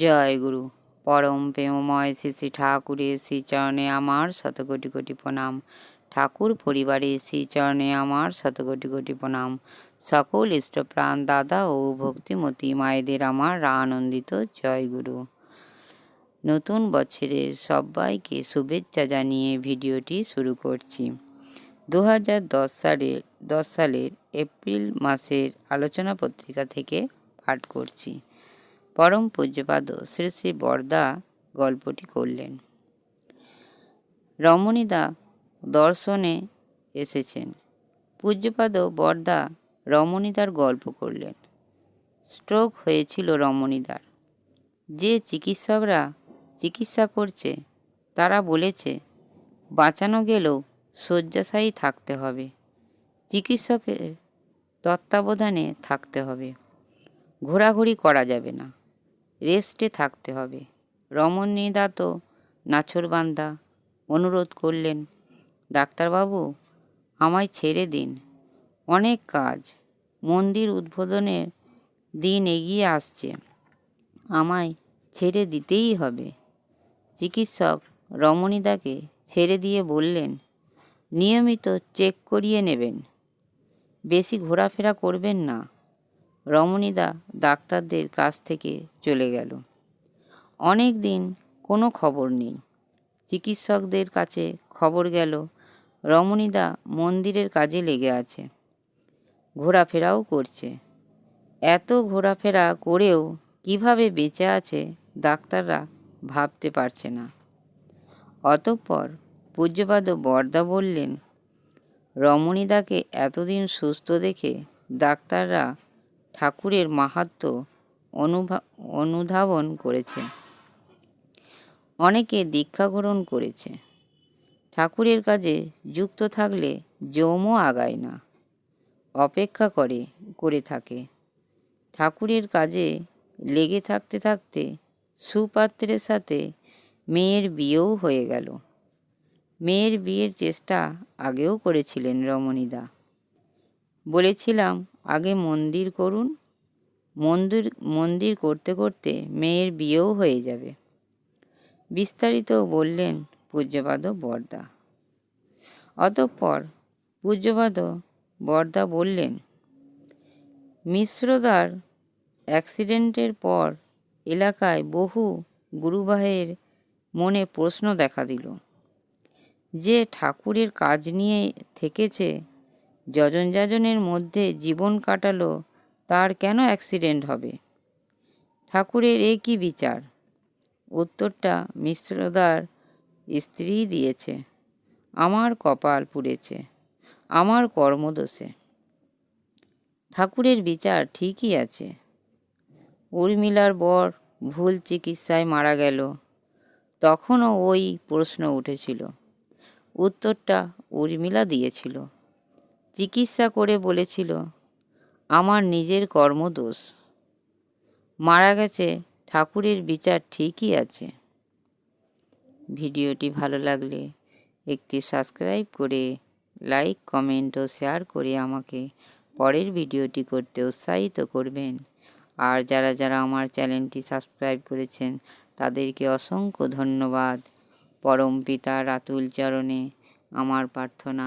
জয় গুরু। পরম প্রেমময় শ্রী শ্রী ঠাকুরের শ্রীচরণে আমার শত কোটি কোটি প্রণাম। ঠাকুর পরিবারের শ্রীচরণে আমার শত কোটি কোটি প্রণাম। সকল ইষ্টপ্রাণ দাদা ও ভক্তিমতী মায়েদের আমার আনন্দিত জয় গুরু। নতুন বছরের সবাইকে শুভেচ্ছা জানিয়ে ভিডিওটি শুরু করছি। দু হাজার দশ সালের দশ সালের এপ্রিল মাসের আলোচনা পত্রিকা থেকে পাঠ করছি। পরম পূজ্যপাদ শ্রী শ্রী বরদা গল্পটি করলেন। রমণীদা দর্শনে এসেছেন। পূজ্যপাদ বরদা রমণীদার গল্প করলেন। স্ট্রোক হয়েছিল রমণীদার। যে চিকিৎসকরা চিকিৎসা করছে, তারা বলেছে, বাঁচানো গেলেও শয্যাশায়ী থাকতে হবে। চিকিৎসকের তত্ত্বাবধানে থাকতে হবে। ঘোরাঘুরি করা যাবে না। রেস্টে থাকতে হবে। রমণীদা তো নাছরবান্দা অনুরোধ করলেন, ডাক্তারবাবু, আমায় ছেড়ে দিন। অনেক কাজ। মন্দির উদ্বোধনের দিন এগিয়ে আসছে। আমায় ছেড়ে দিতেই হবে। চিকিৎসক রমণীদাকে ছেড়ে দিয়ে বললেন, নিয়মিত চেক করিয়ে নেবেন। বেশি ঘোরাফেরা করবেন না। রমণীদা ডাক্তারদের কাছ থেকে চলে গেল। অনেক দিন কোনো খবর নেই। চিকিৎসকদের কাছে খবর গেল, রমণীদা মন্দিরের কাজে লেগে আছে। ঘোরাফেরাও করছে। এত ঘোরাফেরা করেও কীভাবে বেঁচে আছে ডাক্তাররা ভাবতে পারছে না। অতঃপর পূজ্যপাদ বরদা বললেন, রমণীদাকে এতদিন সুস্থ দেখে ডাক্তাররা ঠাকুরের মাহাত্ম অনুধাবন করেছে। অনেকে দীক্ষা গ্রহণ করেছে। ঠাকুরের কাজে যুক্ত থাকলে যৌমও আগায় না, অপেক্ষা করে করে থাকে। ঠাকুরের কাজে লেগে থাকতে থাকতে সুপাত্রের সাথে মেয়ের বিয়েও হয়ে গেল। মেয়ের বিয়ের চেষ্টা আগেও করেছিলেন রমণীদা। বলেছিলাম, আগে মন্দির করুন। মন্দির মন্দির করতে করতে মেয়ের বিয়েও হয়ে যাবে। বিস্তারিত বললেন পূজ্যপাদ বর্দা। অতঃপর পূজ্যপাদ বর্দা বললেন, মিশ্রদার অ্যাক্সিডেন্টের পর এলাকায় বহু গুরুবাহের মনে প্রশ্ন দেখা দিল। যে ঠাকুরের কাজ নিয়ে থেকেছে যজন যাজনের মধ্যে জীবন কাটালো, তার কেন অ্যাক্সিডেন্ট হবে? ঠাকুরের এ কী বিচার? উত্তরটা মিশ্রদার স্ত্রী দিয়েছে। আমার কপাল পুড়েছে, আমার কর্মদোষে। ঠাকুরের বিচার ঠিকই আছে। উর্মিলার বর ভুল চিকিৎসায় মারা গেল, তখনও ওই প্রশ্ন উঠেছিল। উত্তরটা উর্মিলা দিয়েছিল। চিকিৎসা করে বলেছিল, আমার নিজের কর্মদোষ। মারা গেছে, ঠাকুরের বিচার ঠিকই আছে ভিডিওটি ভালো লাগলে একটি সাবস্ক্রাইব করে, লাইক, কমেন্ট ও শেয়ার করে আমাকে পরের ভিডিওটি করতে উৎসাহিত করবেন। আর যারা যারা আমার চ্যানেলটি সাবস্ক্রাইব করেছেন, তাদেরকে অসংখ্য ধন্যবাদ। পরম পিতা রাতুল চরণে আমার প্রার্থনা